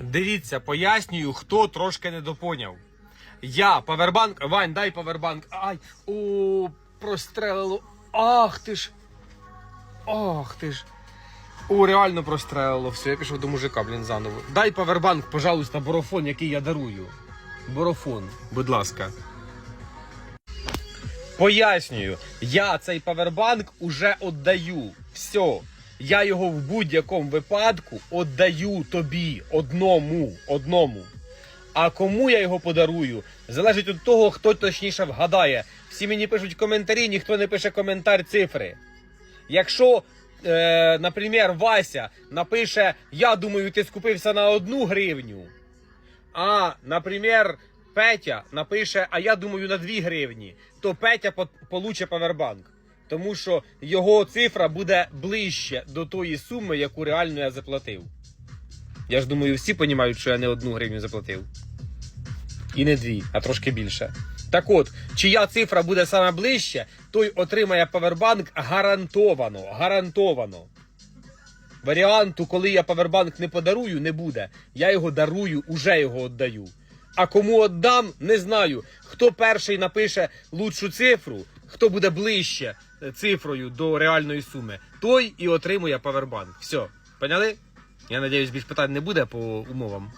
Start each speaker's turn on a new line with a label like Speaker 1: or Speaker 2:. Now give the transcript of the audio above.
Speaker 1: Дивіться, пояснюю, хто трошки не допоняв. Я павербанк. Вань, дай павербанк. Ай, о, прострелило. Ах ти ж. Ах ти ж. О, реально прострелило. Все, я пішов до мужика, блін, заново. Дай павербанк, пожалуйста, борофон, який я дарую. Борофон, будь ласка. Пояснюю, я цей павербанк уже віддаю. Все. Я його в будь-якому випадку віддаю тобі одному. одному. А кому я його подарую, залежить від того, хто точніше вгадає. Всі мені пишуть коментарі, ніхто не пише коментар цифри. Якщо, е, наприклад, Вася напише, я думаю, ти скупився на одну гривню. А, наприклад, Петя напише, а я думаю, на 2 гривні, то Петя по- получить павербанк. Тому що його цифра буде ближче до тої суми, яку реально я заплатив. Я ж думаю, всі розуміють, що я не одну гривню заплатив. І не дві, а трошки більше. Так от, чия цифра буде саме ближче, той отримає павербанк гарантовано. Гарантовано. Варіанту, коли я павербанк не подарую, не буде. Я його дарую, уже його віддаю. А кому віддам, не знаю. Хто перший напише лучшу цифру, хто буде ближче е, цифрою до реальної суми, той і отримує павербанк. Все, поняли? Я надіюсь, більш питань не буде по умовам.